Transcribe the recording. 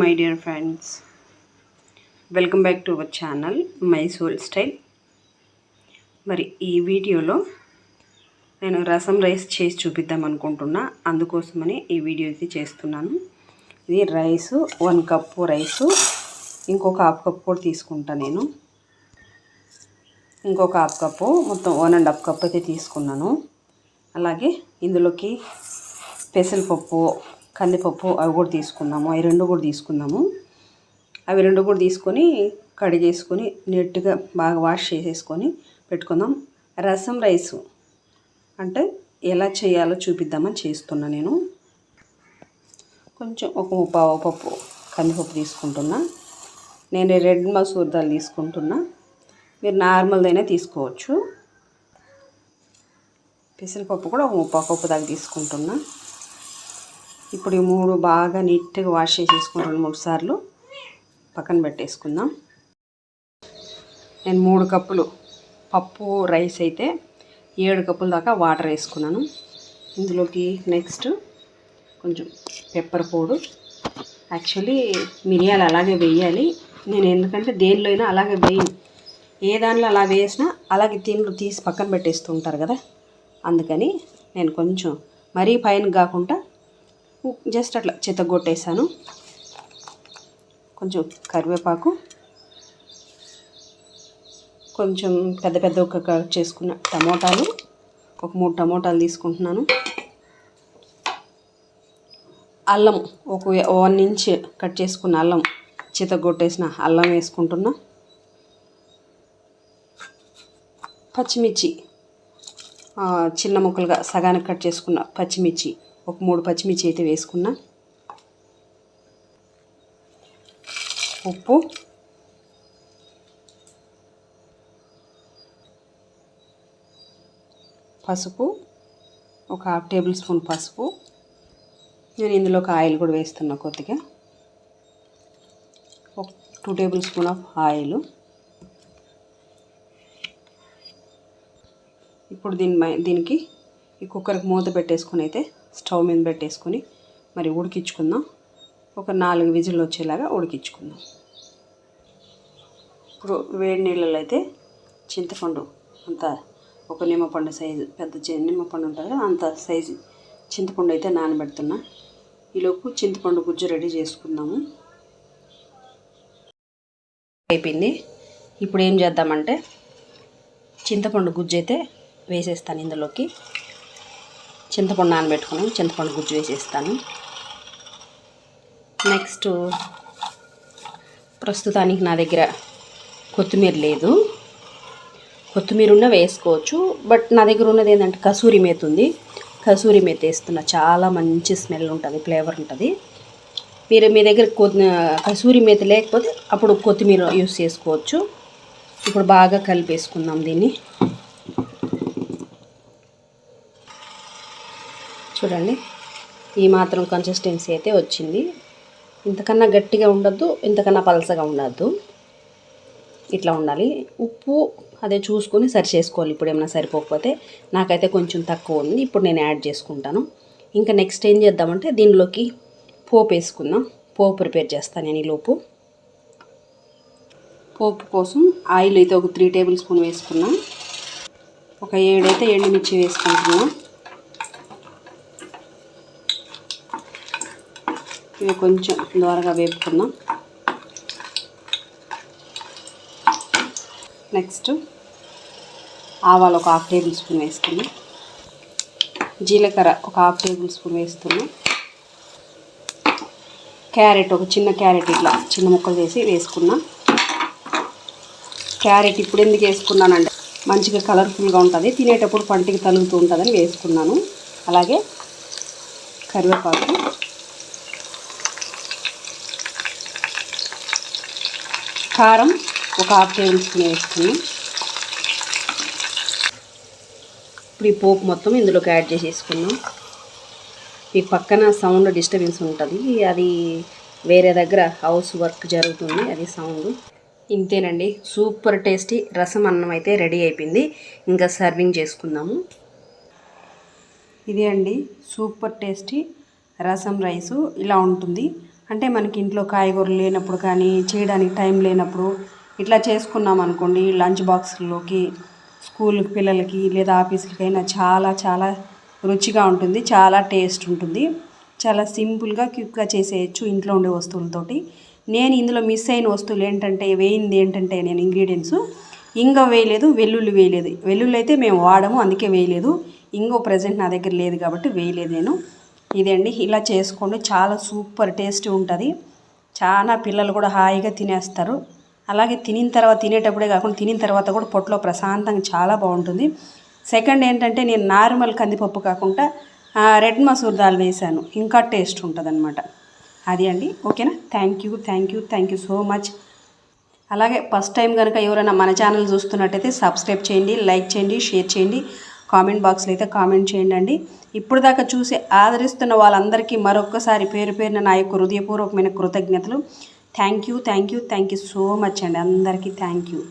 My dear friends welcome back to our channel my soul style మరి ఈ వీడియోలో నేను రసం రైస్ చేసి చూపిద్దాం అనుకుంటున్నా. అందుకోసమని ఈ వీడియో ఇది చేస్తున్నాను. ఇది రైసు వన్ కప్పు రైసు ఇంకొక హాఫ్ కప్ కూడా తీసుకుంటా నేను. ఇంకొక హాఫ్ కప్పు మొత్తం వన్ అండ్ హాఫ్ కప్ అయితే తీసుకున్నాను. అలాగే ఇందులోకి పెసరపప్పు కందిపప్పు అవి కూడా తీసుకుందాము. అవి రెండు కూడా తీసుకుందాము. అవి రెండు కూడా తీసుకొని కడిగేసుకొని నీట్గా బాగా వాష్ చేసేసుకొని పెట్టుకుందాం. రసం రైస్ అంటే ఎలా చేయాలో చూపిద్దామని చేస్తున్నా నేను. కొంచెం ఒక ముప్పావు పప్పు కందిపప్పు తీసుకుంటున్నా. నేను రెడ్ మసూర్ దాల్ తీసుకుంటున్నా. మీరు నార్మల్దైనా తీసుకోవచ్చు. పెసరపప్పు కూడా ఒక ముప్పావు కప్పు దాకా తీసుకుంటున్నా. ఇప్పుడు ఈ మూడు బాగా నీట్గా వాష్ చేసేసుకుని రెండు మూడు సార్లు పక్కన పెట్టేసుకుందాం. నేను మూడు కప్పులు పప్పు రైస్ అయితే ఏడు కప్పుల దాకా వాటర్ వేసుకున్నాను. ఇందులోకి నెక్స్ట్ కొంచెం పెప్పర్ పౌడర్. యాక్చువల్లీ మిరియాలు అలాగే వేయాలి. నేను ఎందుకంటే దేనిలో అయినా అలాగే వేయను. ఏ దానిలో అలా వేసినా అలాగే తిండ్లు తీసి పక్కన పెట్టేస్తూ ఉంటారు కదా. అందుకని నేను కొంచెం మరీ పైన కాకుండా జస్ట్ అట్లా చితగొట్టేసాను కొంచెం కరివేపాకు కొంచెం పెద్ద పెద్ద ఒక కట్ చేసుకున్న టమోటాలు ఒక మూడు టమోటాలు తీసుకుంటున్నాను. అల్లం ఒక వన్ ఇంచ్ కట్ చేసుకున్న అల్లం చితగొట్టేసిన అల్లం వేసుకుంటున్నా. పచ్చిమిర్చి చిన్న ముక్కలుగా సగానికి కట్ చేసుకున్న పచ్చిమిర్చి ఒక మూడు పచ్చిమిర్చి అయితే వేసుకున్నా. ఉప్పు. పసుపు. ఒక హాఫ్ టేబుల్ స్పూన్ పసుపు. నేను ఇందులో ఒక ఆయిల్ కూడా వేస్తున్నా కొద్దిగా. ఒక two tablespoon of oil. ఇప్పుడు దీని దీనికి ఈ కుక్కర్కి మూత పెట్టేసుకొని అయితే స్టవ్ మీద పెట్టేసుకొని మరి ఉడికించుకుందాం. ఒక నాలుగు విజిల్లు వచ్చేలాగా ఉడికించుకుందాం. ఇప్పుడు వేడి నీళ్ళలో అయితే చింతపండు అంత ఒక నిమ్మపండు సైజు పెద్ద నిమ్మపండు ఉంటుంది కదా అంత సైజు చింతపండు అయితే నానబెడుతున్నా. ఈలోపు చింతపండు గుజ్జు రెడీ చేసుకుందాము. అయిపోయింది. ఇప్పుడు ఏం చేద్దామంటే చింతపండు గుజ్జు అయితే వేసేస్తాను ఇందులోకి. చింతపండు నానబెట్టుకుని చింతపండు గుజ్జు వేసేస్తాను. నెక్స్ట్ ప్రస్తుతానికి నా దగ్గర కొత్తిమీర లేదు. కొత్తిమీర ఉన్న వేసుకోవచ్చు. బట్ నా దగ్గర ఉన్నది ఏంటంటే కసూరి మేత ఉంది. కసూరి మేత వేస్తున్న చాలా మంచి స్మెల్ ఉంటుంది ఫ్లేవర్ ఉంటుంది. మీరు మీ దగ్గర కసూరి మేత లేకపోతే అప్పుడు కొత్తిమీర యూస్ చేసుకోవచ్చు. ఇప్పుడు బాగా కలిపేసుకుందాం దీన్ని. చూడండి. ఈ మాత్రం కన్సిస్టెన్సీ అయితే వచ్చింది. ఇంతకన్నా గట్టిగా ఉండద్దు ఇంతకన్నా పలసగా ఉండద్దు. ఇట్లా ఉండాలి. ఉప్పు అదే చూసుకొని సరి చేసుకోవాలి. ఇప్పుడు ఏమైనా సరిపోకపోతే నాకైతే కొంచెం తక్కువ ఉంది. ఇప్పుడు నేను యాడ్ చేసుకుంటాను. ఇంకా నెక్స్ట్ ఏం చేద్దామంటే దీనిలోకి పోపు వేసుకుందాం. పోపు ప్రిపేర్ చేస్తాను నేను ఈలోపు పోపు కోసం ఆయిల్ అయితే ఒక త్రీ టేబుల్ స్పూన్ వేసుకున్నాం. ఒక ఏడైతే ఎండుమిర్చి వేసుకుంటున్నాం. ఇవి కొంచెం దోరగా వేపుకుందాం. నెక్స్ట్ ఆవాలు ఒక హాఫ్ టేబుల్ స్పూన్ వేసుకున్నాం జీలకర్ర ఒక హాఫ్ టేబుల్ స్పూన్ వేస్తున్నాం క్యారెట్ ఒక చిన్న క్యారెట్ ఇట్లా చిన్న ముక్కలు చేసి వేసుకున్నాం క్యారెట్ ఇప్పుడు ఎందుకు వేసుకున్నానంటే మంచిగా కలర్ఫుల్గా ఉంటుంది. తినేటప్పుడు పంటికి తలుగుతూ ఉంటుందని వేసుకున్నాను. అలాగే కరివేపాకు కారం ఒక హాఫ్ టేబుల్ స్పూన్ వేసుకుని ఇప్పుడు ఈ పోపు మొత్తం ఇందులోకి యాడ్ చేసేసుకున్నాం మీ పక్కన సౌండ్ డిస్టర్బెన్స్ ఉంటుంది. అది వేరే దగ్గర హౌస్ వర్క్ జరుగుతుంది. అది సౌండ్. ఇంతేనండి. సూపర్ టేస్టీ రసం అన్నం అయితే రెడీ అయిపోయింది. ఇంకా సర్వింగ్ చేసుకుందాము. ఇది అండి. Super tasty rasam rice. ఇలా ఉంటుంది. అంటే మనకి ఇంట్లో కాయగూరలు లేనప్పుడు కానీ చేయడానికి టైం లేనప్పుడు ఇట్లా చేసుకున్నాం అనుకోండి లంచ్ బాక్స్లోకి స్కూల్కి పిల్లలకి లేదా ఆఫీసులకైనా చాలా చాలా రుచిగా ఉంటుంది చాలా టేస్ట్ ఉంటుంది. చాలా సింపుల్గా క్విక్గా చేసేయచ్చు ఇంట్లో ఉండే వస్తువులతోటి. నేను ఇందులో మిస్ అయిన వస్తువులు ఏంటంటే వేయింది ఏంటంటే నేను ఇంగ్రీడియంట్స్. ఇంగ వేయలేదు వెల్లుల్లి వేయలేదు. వెల్లుల్లి అయితే మేము వాడము అందుకే వేయలేదు. ఇంగో ప్రజెంట్ నా దగ్గర లేదు కాబట్టి వేయలేదు నేను. ఇదండి. ఇలా చేసుకోండి చాలా సూపర్ టేస్ట్ ఉంటుంది. చాలా పిల్లలు కూడా హాయిగా తినేస్తారు. అలాగే తినిన తర్వాత తినేటప్పుడే కాకుండా తినిన తర్వాత కూడా పొట్టలో ప్రశాంతంగా చాలా బాగుంటుంది. సెకండ్ ఏంటంటే నేను నార్మల్ కందిపప్పు కాకుండా రెడ్ మసూర్ దాల్ వేసాను. ఇంకా టేస్ట్ ఉంటుంది అది అండి. ఓకేనా? Thank you thank you thank you so much. అలాగే ఫస్ట్ టైం కనుక ఎవరైనా మన ఛానల్ చూస్తున్నట్టయితే సబ్స్క్రైబ్ చేయండి లైక్ చేయండి షేర్ చేయండి. కామెంట్ బాక్స్లో అయితే కామెంట్ చేయండి అండి ఇప్పుడు దాకా చూసి ఆదరిస్తున్న వాళ్ళందరికీ మరొక్కసారి పేరు పేరున నా యొక్క హృదయపూర్వకమైన కృతజ్ఞతలు. Thank you thank you thank you so much అండి. అందరికీ థ్యాంక్ యూ